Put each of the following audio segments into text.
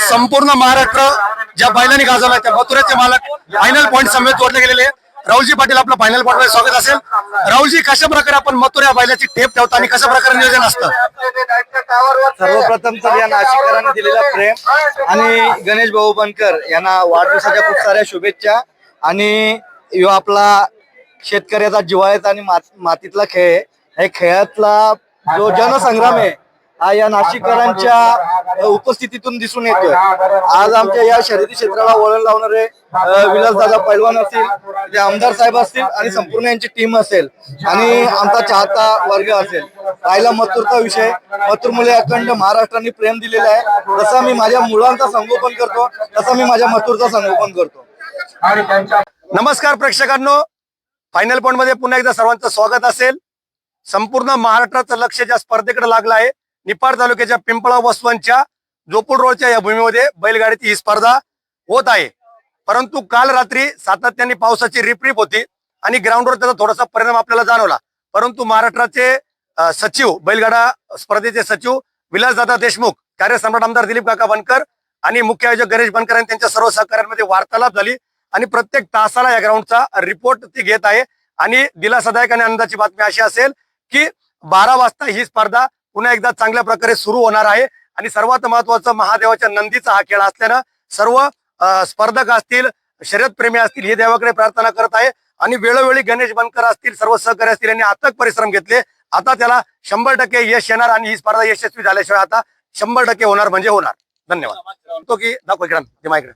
संपूर्ण महाराष्ट्र ज्या बैलांनी गाजवला त्या मथुऱ्याचे मालक फायनल पॉईंट समेत जोडले गेलेले राहुलजी पाटील आपलं फायनल पॉईंटमध्ये स्वागत असेल. राहुलजी कशा प्रकारे आपण मथुऱ्या बैलाची टेप ठेवता आणि कशा प्रकारे नियोजन असतं? सर्वप्रथम तर या नाशिककरांनी दिलेला प्रेम आणि गणेश भाऊ बनकर यांना वाढदिवसाच्या खूप साऱ्या शुभेच्छा आणि यो आपला शेतकऱ्याचा जिवाळ्याचा आणि मातीतला खेळ आहे. हे खेळातला जो जनसंग्राम आहे हा या नाशिककरांच्या उपस्थितीतून दिसून येतोय. आज आमच्या या शर्यती क्षेत्राला वळण लावणारे अं, विलासदादा पैलवान असतील ते आमदार साहेब असतील आणि संपूर्ण यांची टीम असेल आणि आमचा चाहता वर्ग असेल. राहिला मथुरचा विषय. मथुर मुले अखंड महाराष्ट्राने प्रेम दिलेला आहे. जसं मी माझ्या मुलांचा संगोपन करतो. तसा मी माझ्या मथुरचा संगोपन करतो. नमस्कार प्रेक्षकांनो. फायनल पॉईंटमध्ये पुन्हा एकदा सर्वांचं स्वागत असेल. संपूर्ण महाराष्ट्राचं लक्ष ज्या स्पर्धेकडे लागलं आहे निपाड तालुक्याच्या पिंपळा वसवांच्या जोपूर रोडच्या या भूमीमध्ये बैलगाडीची ही स्पर्धा होत आहे. परंतु काल रात्री सातत्याने पावसाची रिपरिप होती आणि ग्राउंडवर त्याचा थोडासा परिणाम आपल्याला जाणवला. परंतु महाराष्ट्राचे सचिव बैलगाडा स्पर्धेचे सचिव विलासदादा देशमुख कार्यसम्राट आमदार दिलीप काका बनकर आणि मुख्य आयोजक गणेश बनकर यांनी त्यांच्या सर्व सहकार्यांमध्ये वार्तालाप झाली आणि प्रत्येक तासाला या ग्राउंडचा रिपोर्ट ती घेत आहे. आणि दिलासादायक आणि आनंदाची बातमी अशी असेल की बारा वाजता ही स्पर्धा पुन्हा एकदा चांगल्या प्रकारे सुरू होणार आहे. आणि सर्वात महत्वाचं महादेवाच्या नंदीचा हा खेळ असल्यानं सर्व स्पर्धक असतील शर्यतप्रेमी असतील हे देवाकडे प्रार्थना करत आहे. आणि वेळोवेळी गणेश बनकर असतील सर्व सहकारी असतील यांनी अथक परिश्रम घेतले. आता त्याला शंभर टक्के यश येणार आणि ही स्पर्धा यशस्वी झाल्याशिवाय आता शंभर टक्के होणार म्हणजे होणार. धन्यवाद. तो की दाखव इकडे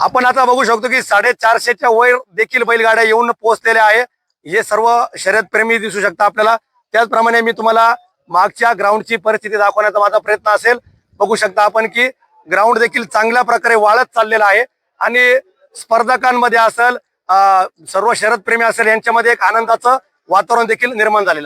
आपण आता बघू शकतो की साडेचारशेच्या वर देखील बैलगाड्या येऊन पोहोचलेल्या आहे. हे सर्व शर्यतप्रेमी दिसू शकता आपल्याला. त्याचप्रमाणे मी तुम्हाला मागच्या ग्राउंडची परिस्थिती दाखवण्याचा माझा प्रयत्न असेल. बघू शकता आपण की ग्राउंड देखील चांगल्या प्रकारे वाढत चाललेला आहे. आणि स्पर्धकांमध्ये असेल सर्व सर्व शरदप्रेमी असेल यांच्यामध्ये एक आनंदाचं वातावरण देखील निर्माण झालेलं